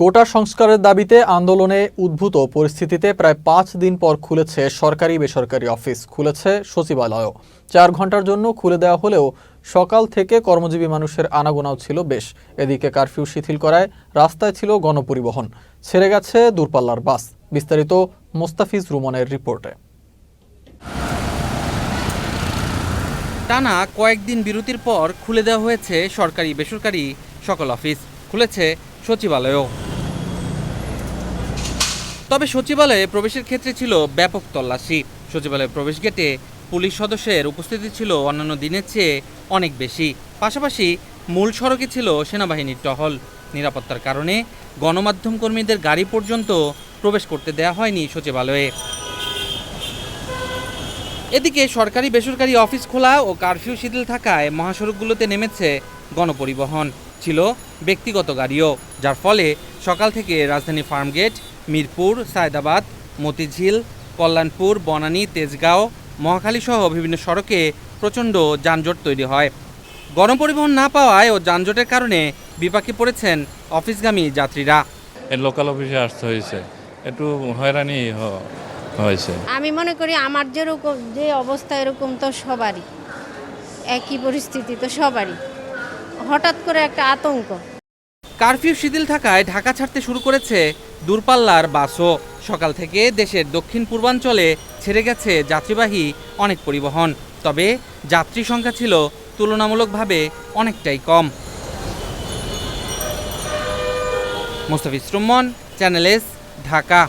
কোটা সংস্কারের দাবিতে আন্দোলনে উদ্ভূত পরিস্থিতিতে প্রায় পাঁচ দিন পর খুলেছে সরকারি বেসরকারি অফিস, খুলেছে সচিবালয়ও। চার ঘণ্টার জন্য খুলে দেওয়া হলেও সকাল থেকে কর্মজীবী মানুষের আনাগোনাও ছিল বেশ। এদিকে কারফিউ শিথিল করায় রাস্তায় ছিল গণপরিবহন। ছেড়ে গেছে দূরপাল্লার বাস। বিস্তারিত মোস্তাফিজ রুমনের রিপোর্টে। টানা কয়েকদিন বিরতির পর খুলে দেওয়া হয়েছে সরকারি বেসরকারি সকল অফিস, খুলেছে সচিবালয়ও। তবে সচিবালয়ে প্রবেশের ক্ষেত্রে ছিল ব্যাপক তল্লাশি। সচিবালয়ের প্রবেশ গেটে পুলিশ সদস্যের উপস্থিতি ছিল অন্যান্য দিনের চেয়ে অনেক বেশি। পাশাপাশি মূল সড়কে ছিল সেনাবাহিনীর টহল। নিরাপত্তার কারণে গণমাধ্যম কর্মীদের গাড়ি পর্যন্ত প্রবেশ করতে দেওয়া হয়নি সচিবালয়ে। এদিকে সরকারি বেসরকারি অফিস খোলা ও কারফিউ শিথিল থাকায় মহাসড়কগুলোতে নেমেছে গণপরিবহন। ছিল ব্যক্তিগত গাড়িও, যার ফলে সকাল থেকে রাজধানী ফার্মগেট মিরপুর সায়দাবাদ মতিঝিল কল্যাণপুর বনানী তেজগাঁও মহাখালী সহ বিভিন্ন সড়কে প্রচণ্ড যানজট তৈরি হয়। গরম পরিবহন না পাওয়ায় ও যানজটের কারণে বিপাকে পড়েছেন অফিসগামী যাত্রীরা। লোকাল অফিসে আসতে হয়েছে। একটু হয়রানি হ- হয়েছে। আমি মনে করি আমার যেরকম যে অবস্থা এরকম তো সবারই। একই পরিস্থিতি তো সবারই। হঠাৎ করে একটা আতঙ্ক। কারফিউ শিথিল থাকায় ঢাকা ছাড়তে শুরু করেছে দূরপাল্লার বাসও। সকাল থেকে দেশের দক্ষিণ পূর্বাঞ্চলে ছেড়ে গেছে যাত্রীবাহী অনেক পরিবহন। তবে যাত্রী সংখ্যা ছিল তুলনামূলকভাবে অনেকটাই কম। Mostafiz Rumman Channel S, Dhaka.